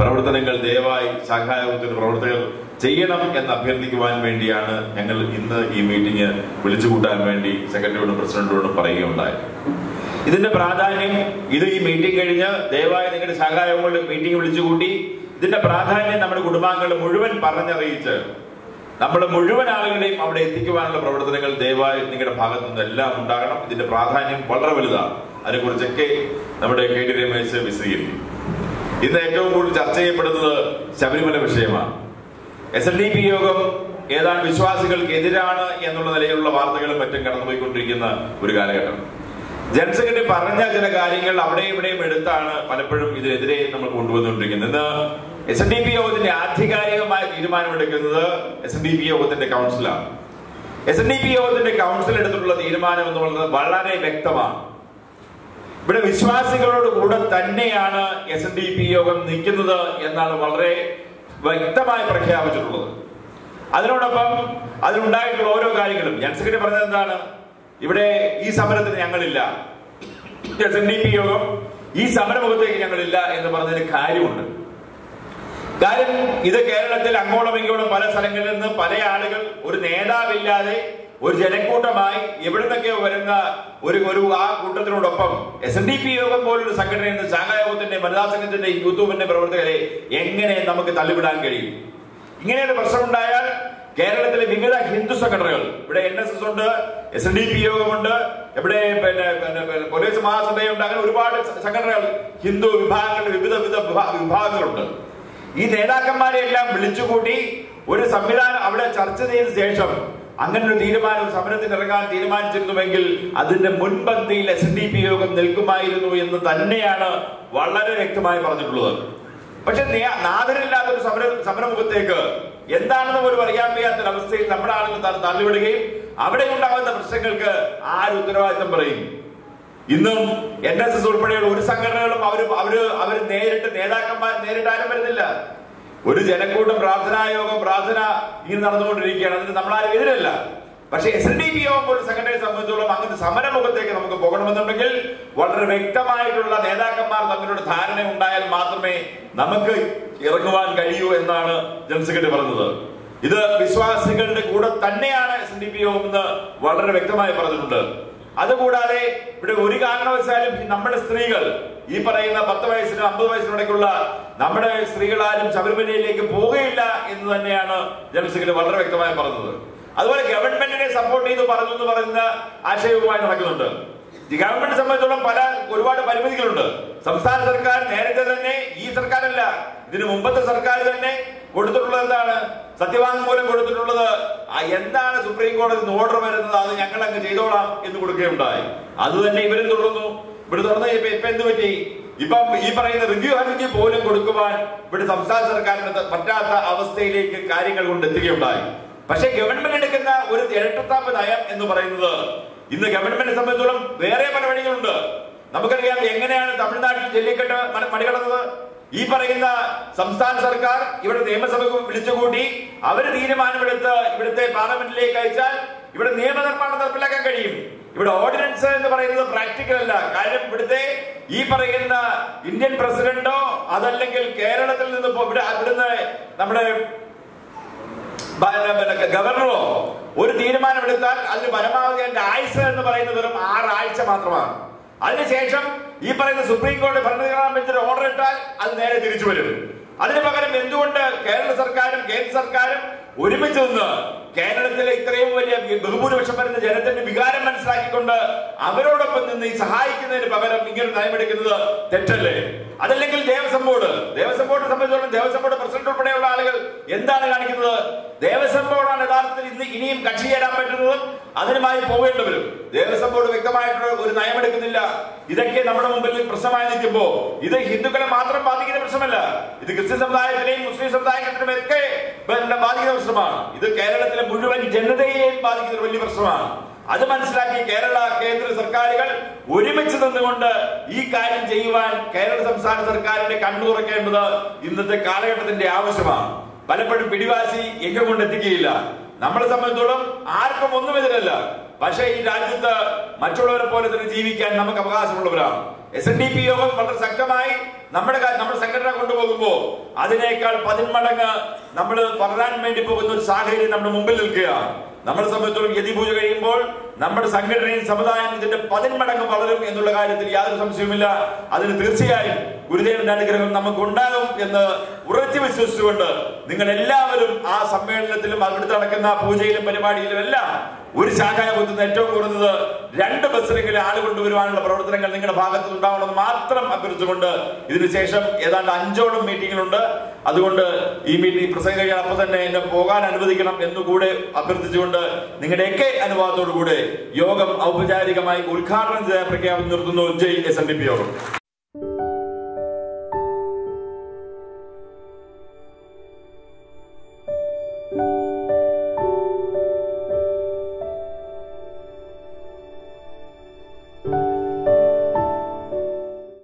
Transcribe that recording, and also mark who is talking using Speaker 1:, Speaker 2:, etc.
Speaker 1: പ്രവർത്തനങ്ങൾ ദയവായി ശാഖായോഗത്തിന്റെ പ്രവർത്തകർ ചെയ്യണം എന്ന് അഭ്യർത്ഥിക്കുവാൻ വേണ്ടിയാണ് ഞങ്ങൾ ഇന്ന് ഈ മീറ്റിംഗ് വിളിച്ചുകൂട്ടാൻ വേണ്ടി സെക്രട്ടറിയോടും പ്രസിഡന്റിനോടും പറയുകയുണ്ടായത്. ഇതിന്റെ പ്രാധാന്യം ഇത് ഈ മീറ്റിംഗ് കഴിഞ്ഞ് ദയവായി നിങ്ങളുടെ ശാഖായോഗങ്ങളുടെ മീറ്റിംഗ് വിളിച്ചുകൂട്ടി. ഇതിന്റെ പ്രാധാന്യം നമ്മുടെ കുടുംബാംഗങ്ങൾ മുഴുവൻ പറഞ്ഞറിയിച്ച് നമ്മൾ മുഴുവൻ ആളുകളെയും അവിടെ എത്തിക്കുവാനുള്ള പ്രവർത്തനങ്ങൾ ദയവായി നിങ്ങളുടെ ഭാഗത്തു നിന്നെല്ലാം ഉണ്ടാകണം. ഇതിന്റെ പ്രാധാന്യം വളരെ വലുതാണ്. അതിനെക്കുറിച്ചൊക്കെ നമ്മുടെ കെ ടി രമേശ് വിശദീകരിക്കും. ഇന്ന് ഏറ്റവും കൂടുതൽ ചർച്ച ചെയ്യപ്പെടുന്നത് ശബരിമല വിഷയമാണ്. എസ് എൻ ഡി പി യോഗം ഏതാണ്ട് വിശ്വാസികൾക്ക് എതിരാണ് എന്നുള്ള നിലയിലുള്ള വാർത്തകളും മറ്റും കടന്നുപോയിക്കൊണ്ടിരിക്കുന്ന ഒരു കാലഘട്ടം. ജനറൽ സെക്രട്ടറി പറഞ്ഞ ചില കാര്യങ്ങൾ അവിടെയും ഇവിടെയും എടുത്താണ് പലപ്പോഴും ഇതിനെതിരെ നമ്മൾ കൊണ്ടുവന്നുകൊണ്ടിരിക്കുന്നത്. ഇന്ന് എസ് എൻ ഡി പി യോഗത്തിന്റെ ആധികാരികമായ തീരുമാനമെടുക്കുന്നത് എസ് എൻ ഡി പി യോഗത്തിന്റെ കൗൺസിലാണ് എസ് എൻ ഡി പി യോഗത്തിന്റെ കൗൺസിൽ എടുത്തിട്ടുള്ള തീരുമാനം എന്ന് പറയുന്നത് വളരെ വ്യക്തമാണ്. ഇവിടെ വിശ്വാസികളോട് കൂടെ തന്നെയാണ് എസ് എൻ ഡി പി യോഗം നിൽക്കുന്നത് എന്നാണ് വളരെ വ്യക്തമായി പ്രഖ്യാപിച്ചിട്ടുള്ളത്. അതിനോടൊപ്പം അതിലുണ്ടായിട്ടുള്ള ഓരോ കാര്യങ്ങളും ഞാൻ സെക്രട്ടറി പറഞ്ഞത് എന്താണ്? ഇവിടെ ഈ സമരത്തിന് ഞങ്ങളില്ല. എസ് എൻ ഡി പി യോഗം ഈ സമരമുഖത്തേക്ക് ഞങ്ങളില്ല എന്ന് പറഞ്ഞതിന് കാര്യമുണ്ട്. കാര്യം ഇത് കേരളത്തിൽ അങ്ങോളം ഇങ്ങോളം പല സ്ഥലങ്ങളിൽ നിന്ന് പല ആളുകൾ ഒരു നേതാവില്ലാതെ ഒരു ജനക്കൂട്ടമായി എവിടുന്നൊക്കെ വരുന്ന ഒരു ഒരു ആ കൂട്ടത്തിനോടൊപ്പം എസ് എൻ ഡി പി യോഗം പോലൊരു സംഘടനയിൽ നിന്ന് ശാഖായോഗത്തിന്റെ വനിതാ സംഘത്തിന്റെ യൂത്തൂബിന്റെ പ്രവർത്തകരെ എങ്ങനെ നമുക്ക് തള്ളിവിടാൻ കഴിയും? ഇങ്ങനെയൊരു പ്രശ്നമുണ്ടായാൽ കേരളത്തിലെ വിവിധ ഹിന്ദു സംഘടനകൾ ഇവിടെ എൻ എസ് എസ് ഉണ്ട് എസ് എൻ ഡി പി യോഗമുണ്ട് ഇവിടെ പിന്നെ പിന്നെ പോലീസ് മഹാസഭയുണ്ട് അങ്ങനെ ഒരുപാട് സംഘടനകൾ ഹിന്ദു വിഭാഗങ്ങളുടെ വിവിധ വിവിധ വിഭാ- വിഭാഗങ്ങളുണ്ട്. ഈ നേതാക്കന്മാരെ എല്ലാം വിളിച്ചുകൂട്ടി ഒരു സംവിധാനം അവിടെ ചർച്ച ചെയ്ത ശേഷം അങ്ങനെ ഒരു തീരുമാനം സമരത്തിന് ഇറങ്ങാൻ തീരുമാനിച്ചിരുന്നുവെങ്കിൽ അതിന്റെ മുൻപന്തിയിൽ എസ് ഡി പി യോഗം നിൽക്കുമായിരുന്നു എന്ന് തന്നെയാണ് വളരെ വ്യക്തമായി പറഞ്ഞിട്ടുള്ളത്. പക്ഷെ നാദരില്ലാത്ത ഒരു സമര സമരമുഖത്തേക്ക് എന്താണെന്ന് പോലും അറിയാൻ വയ്യാത്ത അവസ്ഥയിൽ നമ്മുടെ ആളുകൾ തള്ളിവിടുകയും അവിടെ ഉണ്ടാകുന്ന പ്രശ്നങ്ങൾക്ക് ആര് ഉത്തരവാദിത്തം പറയും? ഇന്നും എൻ എസ് എസ് ഉൾപ്പെടെയുള്ള ഒരു സംഘടനകളും അവർ അവർ അവർ നേരിട്ട് നേതാക്കന്മാർ നേരിട്ട് ആരും വരുന്നില്ല. ഒരു ജനക്കൂട്ടം പ്രാർത്ഥനാ യോഗം പ്രാർത്ഥന ഇങ്ങനെ നടന്നുകൊണ്ടിരിക്കുകയാണ്. അതിന് നമ്മളാരും എതിരല്ല. പക്ഷേ എസ് എൻ ഡി പി യോഗം പോലുള്ള സംഘടനയെ സംബന്ധിച്ചോളം അങ്ങനത്തെ സമരമുഖത്തേക്ക് നമുക്ക് പോകണമെന്നുണ്ടെങ്കിൽ വളരെ വ്യക്തമായിട്ടുള്ള നേതാക്കന്മാർ തമ്മിലുള്ള ധാരണ ഉണ്ടായാൽ മാത്രമേ നമുക്ക് ഇറങ്ങുവാൻ കഴിയൂ എന്നാണ് ജനറൽ സെക്രട്ടറി പറഞ്ഞത്. ഇത് വിശ്വാസികളുടെ കൂടെ തന്നെയാണ് എസ് എൻ ഡി പി യോഗം എന്ന് വളരെ വ്യക്തമായി പറഞ്ഞിട്ടുണ്ട്. അതുകൂടാതെ ഇവിടെ ഒരു കാരണവശാലും നമ്മുടെ സ്ത്രീകൾ ഈ പറയുന്ന പത്ത് വയസ്സിനും അമ്പത് വയസ്സിനിടയ്ക്കുള്ള നമ്മുടെ സ്ത്രീകളാരും ശബരിമലയിലേക്ക് പോവുകയില്ല എന്ന് തന്നെയാണ് ജനറൽ വളരെ വ്യക്തമായി പറഞ്ഞത്. അതുപോലെ ഗവൺമെന്റിനെ സപ്പോർട്ട് ചെയ്ത് പറഞ്ഞു എന്ന് പറയുന്ന ആശയവുമായി നടക്കുന്നുണ്ട്. ഗവൺമെന്റ് സംബന്ധിച്ചോളം പല ഒരുപാട് പരിമിതികളുണ്ട്. സംസ്ഥാന സർക്കാർ നേരത്തെ തന്നെ ഈ സർക്കാരല്ല ഇതിനു മുമ്പത്തെ സർക്കാർ തന്നെ കൊടുത്തിട്ടുള്ളത് എന്താണ്? സത്യവാങ്മൂലം കൊടുത്തിട്ടുള്ളത് ആ എന്താണ് സുപ്രീം കോടതി ഓർഡർ വരുന്നത്? അത് ഞങ്ങൾ അങ്ങ് ചെയ്തോളാം എന്ന് കൊടുക്കുകയുണ്ടായി. അത് തന്നെ ഇവരും തുടർന്നു. ഇവിടെ തുടർന്ന് ഇപ്പൊ ഇപ്പൊ എന്ത് പറ്റി? ഇപ്പം ഈ പറയുന്ന റിവ്യൂ ഹർജി പോലും കൊടുക്കുവാൻ ഇവിടെ സംസ്ഥാന സർക്കാരിന് പറ്റാത്ത അവസ്ഥയിലേക്ക് കാര്യങ്ങൾ കൊണ്ട് എത്തുകയുണ്ടായി. പക്ഷേ ഗവൺമെന്റ് എടുക്കുന്ന ഒരു ഇരട്ടത്താപ്പ് നയം എന്ന് പറയുന്നത് ഇന്ന് ഗവൺമെന്റിനെ സംബന്ധിച്ചോളം വേറെ പല വഴികളുണ്ട്. നമുക്കറിയാം എങ്ങനെയാണ് തമിഴ്നാട്ടിൽ ജെല്ലിക്കെട്ട് മറികടന്നത് ഈ പറയുന്ന സംസ്ഥാന സർക്കാർ ഇവിടെ നിയമസഭ വിളിച്ചുകൂട്ടി അവർ തീരുമാനമെടുത്ത് ഇവിടുത്തെ പാർലമെന്റിലേക്ക് അയച്ചാൽ ഇവിടെ നിയമനിർമ്മാണം നടപ്പിലാക്കാൻ കഴിയും. ഇവിടെ ഓർഡിനൻസ് എന്ന് പറയുന്നത് പ്രാക്ടിക്കൽ അല്ല. കാര്യം ഇവിടുത്തെ ഈ പറയുന്ന ഇന്ത്യൻ പ്രസിഡന്റോ അതല്ലെങ്കിൽ കേരളത്തിൽ നിന്ന് ഇവിടെ ഇവിടുന്ന് നമ്മുടെ ഗവർണറോ ഒരു തീരുമാനമെടുത്താൽ അതിന് പരമാവധി അതിന്റെ ആയുസ് എന്ന് പറയുന്നത് വെറും ആറാഴ്ച മാത്രമാണ്. അതിനുശേഷം ഈ പറയുന്ന സുപ്രീം കോടതി ഇട്ടാൽ അത് നേരെ തിരിച്ചു വരും. അതിനു പകരം എന്തുകൊണ്ട് കേരള സർക്കാരും കേന്ദ്ര സർക്കാരും ഒരുമിച്ച് നിന്ന് കേരളത്തിലെ ഇത്രയും വലിയ ബഹുഭൂരിപക്ഷം വരുന്ന ജനത്തിന്റെ വികാരം മനസ്സിലാക്കിക്കൊണ്ട് അവരോടൊപ്പം നിന്ന് ഈ സഹായിക്കുന്നതിന് പകരം ഇങ്ങനെ നയമെടുക്കുന്നത് തെറ്റല്ലേ? അതല്ലെങ്കിൽ ദേവസ്വം ബോർഡ്. ദേവസ്വം ബോർഡിനെ സംബന്ധിച്ചിടത്തോളം ദേവസ്വം ബോർഡ് പ്രസിഡന്റ് ഉൾപ്പെടെയുള്ള ആളുകൾ എന്താണ് കാണിക്കുന്നത്? ദേവസ്വം ബോർഡാണ് യഥാർത്ഥത്തിൽ ഇന്ന് ഇനിയും കക്ഷി ചേരാൻ പറ്റുന്നതും അതിനുമായി പോകേണ്ടവരും ദേവസ്വം ബോർഡ് വ്യക്തമായിട്ടുള്ള ഒരു നയമെടുക്കുന്നില്ല ഇതൊക്കെ നമ്മുടെ മുമ്പിൽ പ്രശ്നമായി നിൽക്കുമ്പോൾ ഇത് ഹിന്ദുക്കളെ മാത്രം ബാധിക്കുന്ന പ്രശ്നമല്ല. ഇത് ക്രിസ്ത്യൻ സമുദായത്തിലെയും മുസ്ലിം സമുദായത്തിലും ഒക്കെ ബാധിക്കുന്ന ബാധിക്കുന്ന പ്രശ്നമാണ്. ഇത് കേരളത്തിലെ മുഴുവൻ ജനതയെയും ബാധിക്കുന്ന ഒരു വലിയ പ്രശ്നമാണ്. അത് മനസ്സിലാക്കി കേരള കേന്ദ്ര സർക്കാരുകൾ ഒരുമിച്ച് നിന്നുകൊണ്ട് ഈ കാര്യം ചെയ്യുവാൻ കേരള സംസ്ഥാന സർക്കാരിന്റെ കണ്ണു തുറക്കേണ്ടത് ഇന്നത്തെ കാലഘട്ടത്തിന്റെ ആവശ്യമാണ്. പലപ്പോഴും പിടിവാശി എങ്ങും കൊണ്ട് എത്തിക്കുകയില്ല. നമ്മളെ സംബന്ധിച്ചോളം ആർക്കും ഒന്നും എതിരല്ല. പക്ഷേ ഈ രാജ്യത്ത് മറ്റുള്ളവരെ പോലെ തന്നെ ജീവിക്കാൻ നമുക്ക് അവകാശമുള്ളവരാണ്. എസ് എൻ ഡി പി യോഗം വളരെ ശക്തമായി നമ്മുടെ നമ്മുടെ സംഘടന കൊണ്ടുപോകുമ്പോൾ അതിനേക്കാൾ പതിന്മടങ്ങ് നമ്മൾ പറയാൻ വേണ്ടി പോകുന്ന ഒരു സാഹചര്യം നമ്മുടെ മുമ്പിൽ നിൽക്കുകയാണ്. നമ്മളെ സംബന്ധിച്ചോളം യതി പൂജ കഴിയുമ്പോൾ നമ്മുടെ സംഘടനയും സമുദായം ഇതിന്റെ പതിന്മടങ്ങ് വളരും എന്നുള്ള കാര്യത്തിൽ യാതൊരു സംശയവുമില്ല. അതിന് തീർച്ചയായും ഗുരുദേവന്റെ അനുഗ്രഹം നമുക്ക് ഉണ്ടാകും എന്ന് ഉറച്ചു വിശ്വസിച്ചുകൊണ്ട് നിങ്ങൾ എല്ലാവരും ആ സമ്മേളനത്തിലും അവിടുത്തെ നടക്കുന്ന പൂജയിലും പരിപാടിയിലും എല്ലാം ഒരു ശാഖായ കുത്തുന്ന ഏറ്റവും കുറഞ്ഞത് രണ്ട് ബസ്സിലെങ്കിലും ആൾ കൊണ്ടുവരുവാനുള്ള പ്രവർത്തനങ്ങൾ നിങ്ങളുടെ ഭാഗത്ത് ഉണ്ടാവണമെന്ന് മാത്രം അഭ്യർത്ഥിച്ചുകൊണ്ട് ഇതിനുശേഷം ഏതാണ്ട് അഞ്ചോളം മീറ്റിംഗിലുണ്ട് അതുകൊണ്ട് ഈ മീറ്റിംഗ് പ്രസംഗം കഴിഞ്ഞാൽ അപ്പൊ തന്നെ എന്നെ പോകാൻ അനുവദിക്കണം എന്നുകൂടെ അഭ്യർത്ഥിച്ചുകൊണ്ട് നിങ്ങളുടെയൊക്കെ അനുവാദത്തോടു കൂടെ യോഗം ഔപചാരികമായി ഉദ്ഘാടനം ചെയ്യാൻ പ്രഖ്യാപനം നിർത്തുന്നു. ജയ് എസ് ഡി പി യോഗം.